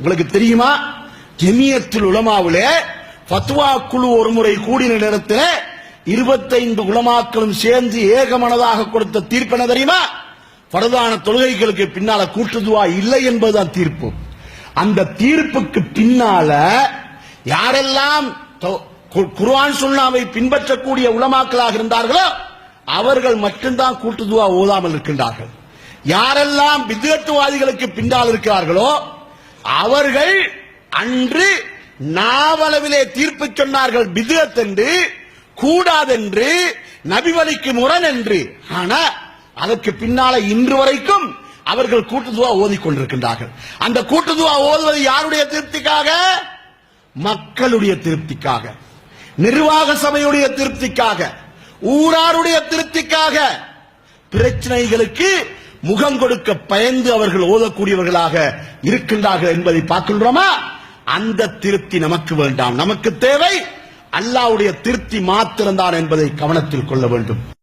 உங்களுக்கு தெரியுமா? ஜெமியத்தில் உலமாவில பத்வா குழு ஒரு முறை கூடின நேரத்தில் இருபத்தைந்து உலமாக்களும் சேர்ந்து ஏகமனதாக கொடுத்த தீர்ப்பு என்ன தெரியுமா? பரதான தொழுகைகளுக்கு பின்னால கூட்டுதுவா இல்லை என்பதுதான் தீர்ப்பு. அந்த தீர்ப்புக்கு பின்னால யாரெல்லாம் குர்வான் கு- குர்ஆன் பின்பற்றக்கூடிய உலமாக்களாக இருந்தார்களோ அவர்கள் மட்டும்தான் கூட்டுதுவா ஓதாமல் இருக்கின்றார்கள். யாரெல்லாம் வித்தியத்துவாதிகளுக்கு பின்னால் இருக்கிறார்களோ அவர்கள் அன்று நாவளவிலே தீர்ப்பு சொன்னார்கள் பிதுகத் என்று கூடாதென்று நபிவழிக்கு முரண் என்று ஆனா அதற்கு பின்னால இன்று வரைக்கும் அவர்கள் கூட்டுதுவா ஓதிக்கொண்டிருக்கின்றார்கள் அந்த கூட்டுதுவா ஓதுவது யாருடைய திருப்திக்காக? மக்களுடைய திருப்திக்காக. நிர்வாக சபையுடைய திருப்திக்காக. ஊராருடைய திருப்திக்காக. பிரச்சனைகளுக்கு முகம் கொடுக்க பயந்து அவர்கள் ஓதக்கூடியவர்களாக இருக்கின்றார்கள் என்பதை பார்க்கின்றோமா? அந்த திருப்தி நமக்கு வேண்டாம். நமக்கு தேவை அல்லாவுடைய திருப்தி மாத்திரம்தான் என்பதை கவனத்தில் கொள்ள வேண்டும்.